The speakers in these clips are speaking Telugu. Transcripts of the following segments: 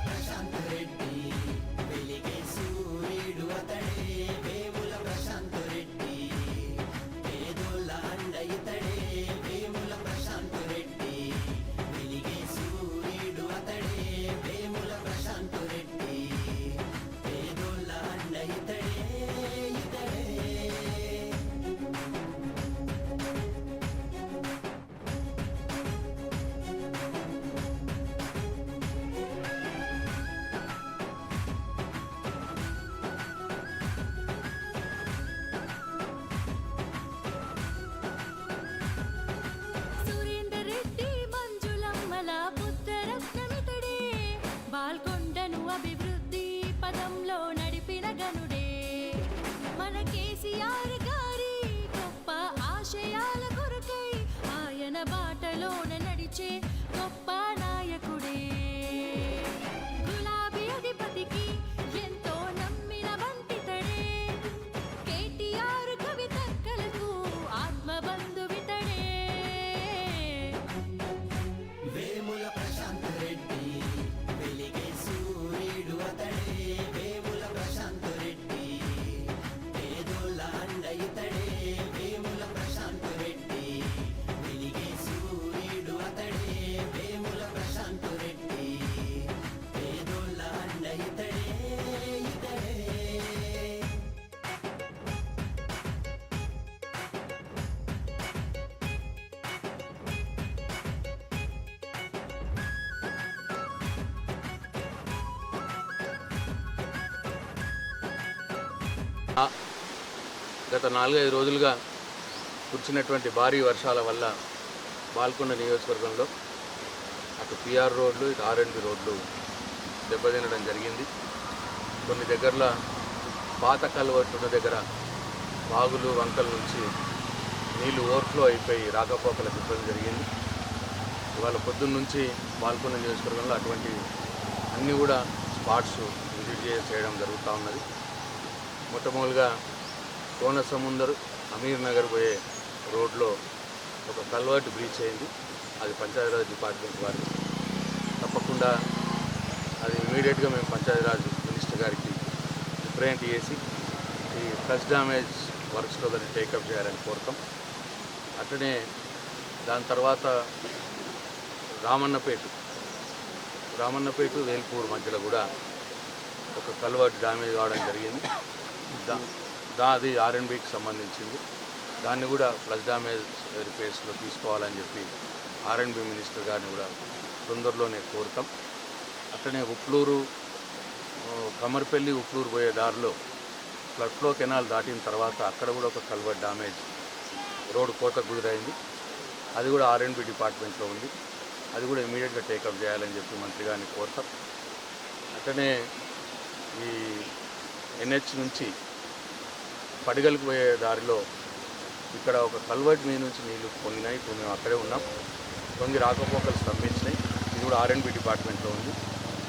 ప్రశాంత్ రెడ్డి పదంలో నడిపిన గనుడే. మన కేసీఆర్ గత నాలుగైదు రోజులుగా కురిచినటువంటి భారీ వర్షాల వల్ల బాల్కొండ నియోజకవర్గంలో అటు పిఆర్ రోడ్లు ఇటు ఆర్ఎండ్బి రోడ్లు దెబ్బతినడం జరిగింది. కొన్ని దగ్గరలో పాత కలువట్టున్న దగ్గర వాగులు వంకల నుంచి నీళ్ళు ఓవర్ఫ్లో అయిపోయి రాకపోకలకు ఇబ్బంది జరిగింది. ఇవాళ పొద్దున్న నుంచి బాల్కొండ నియోజకవర్గంలో అటువంటి అన్నీ కూడా స్పాట్స్ విజిట్ చేయడం జరుగుతూ ఉన్నది. మొట్టమొదటిగా కోన సముందర్ అమీర్ నగర్ పోయే రోడ్లో ఒక కల్వర్ట్ బ్రీచ్ అయింది. అది పంచాయతీరాజ్ డిపార్ట్మెంట్ వారు తప్పకుండా అది ఇమీడియట్గా మేము పంచాయతీరాజ్ మినిస్టర్ గారికి రిప్రజెంట్ చేసి ఈ ఫ్లడ్ డ్యామేజ్ వర్క్స్లో దాన్ని టేకప్ చేయాలని కోరుతాం. అట్లనే దాని తర్వాత రామన్నపేట రామన్నపేట వేల్పూర్ మధ్యలో కూడా ఒక కల్వర్ట్ డ్యామేజ్ కావడం జరిగింది. దా దా అది ఆర్ఎన్బికి సంబంధించింది. దాన్ని కూడా ఫ్లడ్ డ్యామేజ్ రిపేర్స్లో తీసుకోవాలని చెప్పి ఆర్ఎన్బి మినిస్టర్ గారిని కూడా తొందరలోనే కోరుతాం. అట్లనే ఉప్లూరు కమర్పల్లి ఉప్లూరు పోయే దారిలో ఫ్లడ్ ఫ్లో కెనాల్ దాటిన తర్వాత అక్కడ కూడా ఒక కల్వర్ డ్యామేజ్ రోడ్ కోతకు గురైంది. అది కూడా ఆర్ఎన్బి డిపార్ట్మెంట్లో ఉంది. అది కూడా ఇమీడియట్గా టేకప్ చేయాలని చెప్పి మంత్రి గారిని కోరుతాం. అట్లనే ఈ ఎన్హెచ్ నుంచి పడిగలకు పోయే దారిలో ఇక్కడ ఒక కల్వర్ట్ మీద నుంచి నీళ్ళు పొంగినాయి. ఇప్పుడు మేము అక్కడే ఉన్నాం. పొంగి రాకపోకలు స్తంభించినాయి. ఇది కూడా ఆర్ఎండ్బి డిపార్ట్మెంట్లో ఉంది.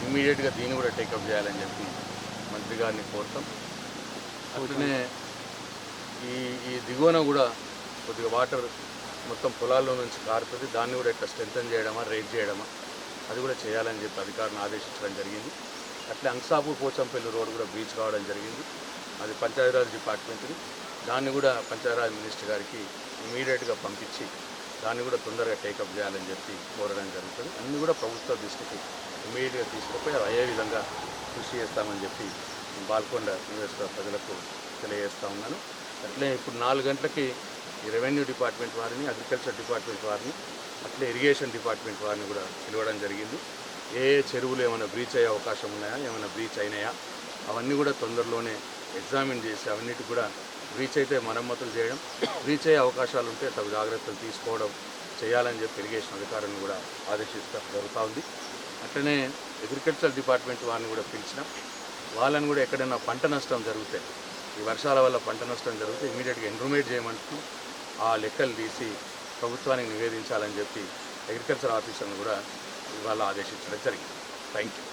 ఇమీడియట్గా దీన్ని కూడా టేకప్ చేయాలని చెప్పి మంత్రి గారిని కోరుతాం. అట్లనే ఈ ఈ దిగువన కూడా కొద్దిగా వాటర్ మొత్తం పొలాల్లో నుంచి కారుతుంది. దాన్ని కూడా ఇట్లా స్ట్రెంథన్ చేయడమా రేట్ చేయడమా అది కూడా చేయాలని చెప్పి అధికారులను ఆదేశించడం జరిగింది. అట్లే అంసాపూర్ పోచంపల్లి రోడ్ కూడా బ్రీచ్ కావడం జరిగింది. అది పంచాయతీరాజ్ డిపార్ట్మెంట్ని దాన్ని కూడా పంచాయతీరాజ్ మినిస్టర్ గారికి ఇమీడియట్గా పంపించి దాన్ని కూడా తొందరగా టేకప్ చేయాలని చెప్పి కోరడం జరుగుతుంది. అన్నీ కూడా ప్రభుత్వ దృష్టికి ఇమీడియట్గా తీసుకుపోయి అయ్యే విధంగా కృషి చేస్తామని చెప్పి బాల్కొండ నియోజకవర్గ ప్రజలకు తెలియజేస్తా ఉన్నాను. అట్లే ఇప్పుడు నాలుగు గంటలకి రెవెన్యూ డిపార్ట్మెంట్ వారిని అగ్రికల్చర్ డిపార్ట్మెంట్ వారిని అట్లే ఇరిగేషన్ డిపార్ట్మెంట్ వారిని కూడా పిలవడం జరిగింది. ఏ ఏ చెరువులు ఏమైనా బ్రీచ్ అయ్యే అవకాశం ఉన్నాయా? ఏమైనా బ్రీచ్ అయినాయా? అవన్నీ కూడా తొందరలోనే ఎగ్జామిన్ చేసి అవన్నిటి కూడా బ్రీచ్ అయితే మరమ్మతులు చేయడం బ్రీచ్ అయ్యే అవకాశాలు ఉంటే తగు జాగ్రత్తలు తీసుకోవడం చేయాలని చెప్పి ఇరిగేషన్ అధికారులను కూడా ఆదేశిస్తూ జరుగుతూ ఉంది. అట్లనే అగ్రికల్చర్ డిపార్ట్మెంట్ వారిని కూడా పిలిచినాం. వాళ్ళని కూడా ఎక్కడైనా పంట నష్టం జరిగితే ఈ వర్షాల వల్ల పంట నష్టం జరిగితే ఇమీడియట్గా ఇన్ఫర్మేట్ చేయమంటూ ఆ లెక్కలు తీసి ప్రభుత్వానికి నివేదించాలని చెప్పి అగ్రికల్చర్ ఆఫీసర్ని కూడా ఇవాళ ఆదేశించడం జరిగింది. Thank you